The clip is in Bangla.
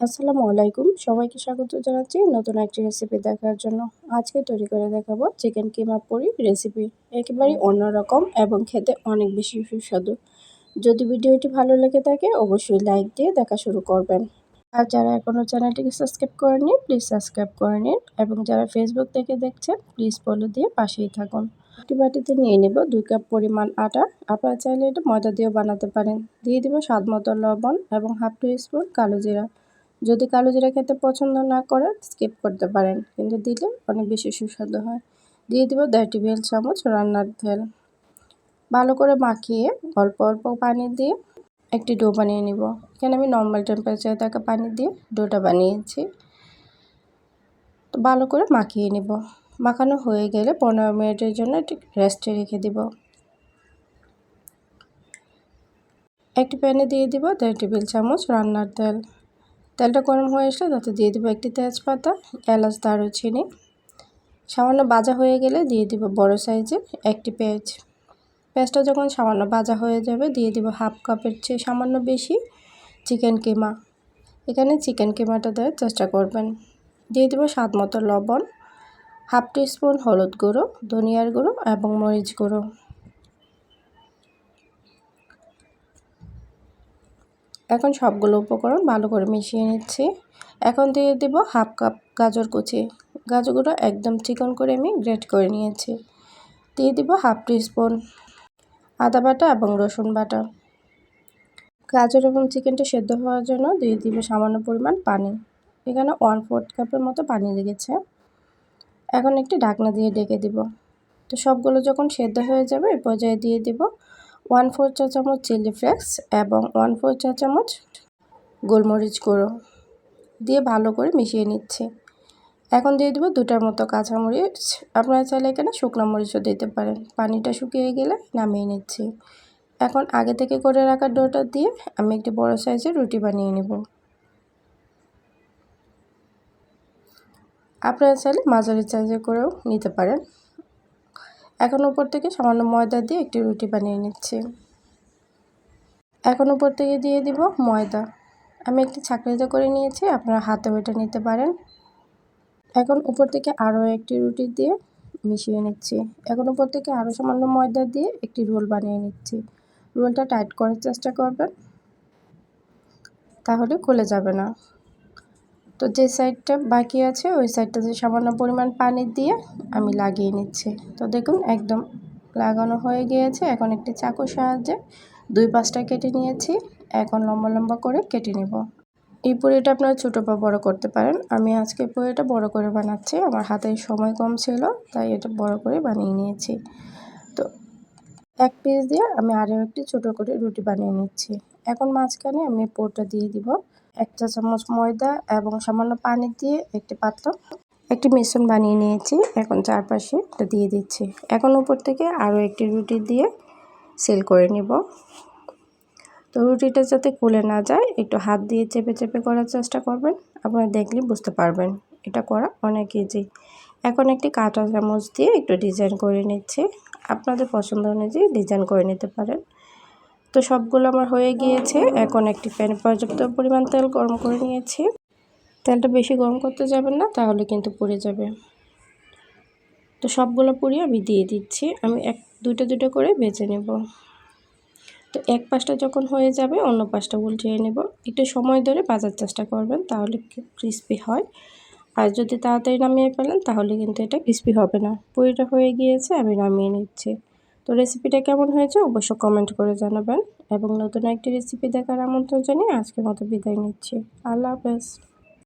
আসসালামু আলাইকুম। সবাইকে স্বাগত জানাচ্ছি নতুন একটি রেসিপি দেখার জন্য। আজকে তৈরি করে দেখাবো চিকেন কিমা পুরি রেসিপি একেবারেই অন্যরকম এবং খেতে অনেক বেশি সুস্বাদু। যদি ভিডিওটি ভালো লেগে থাকে, অবশ্যই লাইক দিয়ে দেখা শুরু করবেন। আর যারা এখনও চ্যানেলটিকে সাবস্ক্রাইব করেনি প্লিজ সাবস্ক্রাইব করে নিন এবং যারা ফেসবুক থেকে দেখছেন প্লিজ ফলো দিয়ে পাশেই থাকুন। একটি বাটিতে নিয়ে নেব দুই কাপ পরিমাণ আটা। আপনারা চাইলে এটা ময়দা দিয়েও বানাতে পারেন। দিয়ে দেবো স্বাদ মতো লবণ এবং হাফ টি স্পুন কালো জিরা। যদি কালো জিরা খেতে পছন্দ না করেন স্কিপ করতে পারেন। কিন্তু দিলে অনেক বেশি সুস্বাদু হয়। দিয়ে দেবো দেড় টেবিল চামচ রান্নার তেল। ভালো করে মাখিয়ে অল্প অল্প পানি দিয়ে একটি ডো বানিয়ে নিব। এখানে আমি নর্মাল টেম্পারেচারে থাকা পানি দিয়ে ডোটা বানিয়েছি। তো ভালো করে মাখিয়ে নিব। মাখানো হয়ে গেলে পনেরো মিনিটের জন্য একটি রেস্টে রেখে দিব। একটি প্যানে দিয়ে দিব দেড় টেবিল চামচ রান্নার তেল। তেলটা গরম হয়ে আসলে তাতে দিয়ে দিব একটি তেজপাতা, এলাচ, দারুচিনি। সামান্য বাজা হয়ে গেলে দিয়ে দিব বড় সাইজের একটি পেঁয়াজ। পেঁয়াজটা যখন সামান্য বাজা হয়ে যাবে, দিয়ে দিব হাফ কাপের চেয়ে সামান্য বেশি চিকেন কিমা। এখানে চিকেন কিমাটা দেওয়ার চেষ্টা করবেন। দিয়ে দিব স্বাদ মতো লবণ, হাফ স্পুন হলুদ গুঁড়ো, ধনিয়ার গুঁড়ো এবং মরিচ গুঁড়ো। এখন সবগুলো উপকরণ ভালো করে মিশিয়ে নিচ্ছি। এখন দিয়ে দেব হাফ কাপ গাজর কুচি। গাজরগুলো একদম চিকন করে আমি গ্রেট করে নিয়েছি। দিয়ে দিব হাফ স্পুন আদা বাটা এবং রসুন বাটা। গাজর এবং চিকেনটা সেদ্ধ হওয়ার জন্য দিয়ে দিব সামান্য পরিমাণ পানি। এখানে ওয়ান ফোর্থ কাপের মতো পানি লেগেছে। এখন একটি ঢাকনা দিয়ে ডেকে দিব। তো সবগুলো যখন সেদ্ধ হয়ে যাবে এই পর্যায়ে দিয়ে দিব ওয়ান ফোর চা চামচ চিলি ফ্লেক্স এবং ওয়ান ফোর চা চামচ গোলমরিচ গুঁড়ো দিয়ে ভালো করে মিশিয়ে নিচ্ছি। এখন দিয়ে দেবো দুটার মতো কাঁচামরিচ। আপনারা চাইলে এখানে শুকনো মরিচও দিতে পারেন। পানিটা শুকিয়ে গেলে নামিয়ে নিচ্ছি। এখন আগে থেকে করে রাখা ডোটা দিয়ে আমি একটি বড় সাইজের রুটি বানিয়ে নেব। আপনারা চাইলে মাঝারি সাইজে করেও নিতে পারেন। এখন উপর থেকে সামান্য ময়দা দিয়ে একটি রুটি বানিয়ে নিচ্ছি। এখন উপর থেকে দিয়ে দিব ময়দা। আমি একটি ছাকরিতে করে নিয়েছি, আপনারা হাতে ওইটা নিতে পারেন। এখন উপর থেকে আরও একটি রুটি দিয়ে মিশিয়ে নিচ্ছি। এখন উপর থেকে আরও সামান্য ময়দা দিয়ে একটি রোল বানিয়ে নিচ্ছি। রোলটা টাইট করার চেষ্টা করবেন, তাহলে খুলে যাবে না। তো যে সাইডটা বাকি আছে, ওই সাইডটাতে সামান্য পরিমাণ পানি দিয়ে আমি লাগিয়ে নিচ্ছি। তো দেখুন, একদম লাগানো হয়ে গিয়েছে। এখন একটি চাকুর সাহায্যে দুই পাঁচটা কেটে নিয়েছি। এখন লম্বা লম্বা করে কেটে নেব। এই পুরিটা আপনারা ছোটো বা বড় করতে পারেন। আমি আজকে পুরিটা বড় করে বানাচ্ছি। আমার হাতে সময় কম ছিল, তাই এটা বড় করে বানিয়ে নিয়েছি। তো এক পিস দিয়ে আমি আরও একটি ছোটো করে রুটি বানিয়ে নিচ্ছি। এখন মাঝখানে আমি পোরটা দিয়ে দিব। এক চা চামচ ময়দা এবং সামান্য পানি দিয়ে একটি পাত্র, একটি মিশ্রণ বানিয়ে নিয়েছি। এখন চারপাশে এটা দিয়ে দিচ্ছি। এখন উপর থেকে আরও একটি রুটি দিয়ে সেল করে নিব। তো রুটিটা যাতে খুলে না যায়, একটু হাত দিয়ে চেপে চেপে করার চেষ্টা করবেন। আপনারা দেখলে বুঝতে পারবেন, এটা করা অনেক ইজি এখন একটি কাঁটা চামচ দিয়ে একটু ডিজাইন করে নিচ্ছি। আপনাদের পছন্দ অনুযায়ী ডিজাইন করে নিতে পারেন। তো সবগুলো আমার হয়ে গিয়েছে। এখন একটি প্যানে পর্যাপ্ত পরিমাণ তেল গরম করে নিয়েছি। তেলটা বেশি গরম করতে যাবেন না, তাহলে কিন্তু পুড়ে যাবে। তো সবগুলো পুড়িয়ে আমি দিয়ে দিচ্ছি। আমি এক দুটো দুটো করে বেছে নেব। তো এক পাশটা যখন হয়ে যাবে, অন্য পাশটা উল্টিয়ে নেব। একটু সময় ধরে বাজার চেষ্টা করবেন, তাহলে ক্রিস্পি হয়। আর যদি তাড়াতাড়ি নামিয়ে ফেলেন, তাহলে কিন্তু এটা ক্রিস্পি হবে না। পুরিটা হয়ে গিয়েছে, আমি নামিয়ে নিচ্ছি। তো রেসিপিটা কেমন হয়েছে অবশ্য কমেন্ট করে জানাবেন। এবং নতুন একটি রেসিপি দেখার আমন্ত্রণ জানিয়ে আজকের মতো বিদায় নিচ্ছি। আল্লাহ হাফেজ।